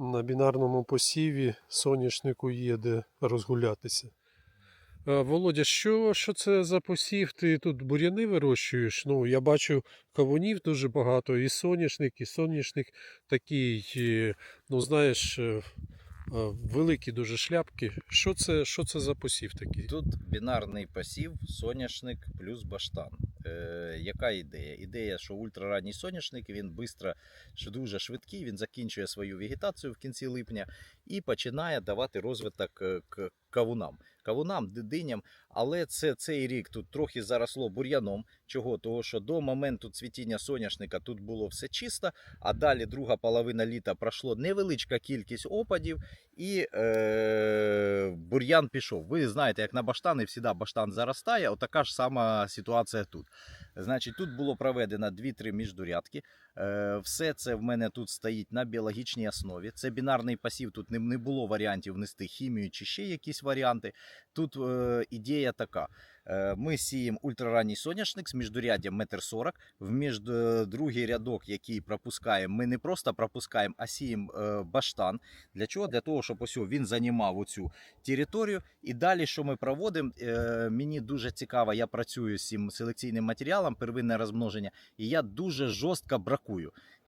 на бінарному посіві соняшнику є де розгулятися. Е, Володя, що, що це за посів? Ти тут бур'яни вирощуєш? Ну, я бачу кавунів дуже багато, і соняшник, і соняшник такий, ну знаєш, е, е, великі дуже шляпки. Що це, що це за посів такий? Тут бінарний посів, соняшник плюс баштан. Е, яка ідея? Ідея, що ультраранній соняшник він бистро, дуже швидкий, він закінчує свою вегетацію в кінці липня і починає давати розвиток е, к кавунам. Кавунам, дидиням, але це цей рік тут трохи заросло бур'яном. Чого? Того, що до моменту цвітіння соняшника тут було все чисто, а далі друга половина літа пройшло невеличка кількість опадів, і е, бур'ян пішов. Ви знаєте, як на баштани завжди баштан заростає, отака ж сама ситуація тут. Значить, тут було проведено 2-3 міждурядки. Е, все це в мене тут стоїть на біологічній основі. Це бінарний пасів, тут не, було варіантів внести хімію чи ще якісь варіанти. Тут е, ідея така. Е, Ми сіємо ультраранній соняшник з міждуряддям 1,40 м. В між е, другий рядок, який пропускаємо, ми не просто пропускаємо, а сіємо е, баштан. Для чого? Для того, щоб ось він займав оцю територію. І далі, що ми проводимо, мені дуже цікаво, я працюю з цим селекційним матеріалом, первинне розмноження, і я дуже жорстко бракую.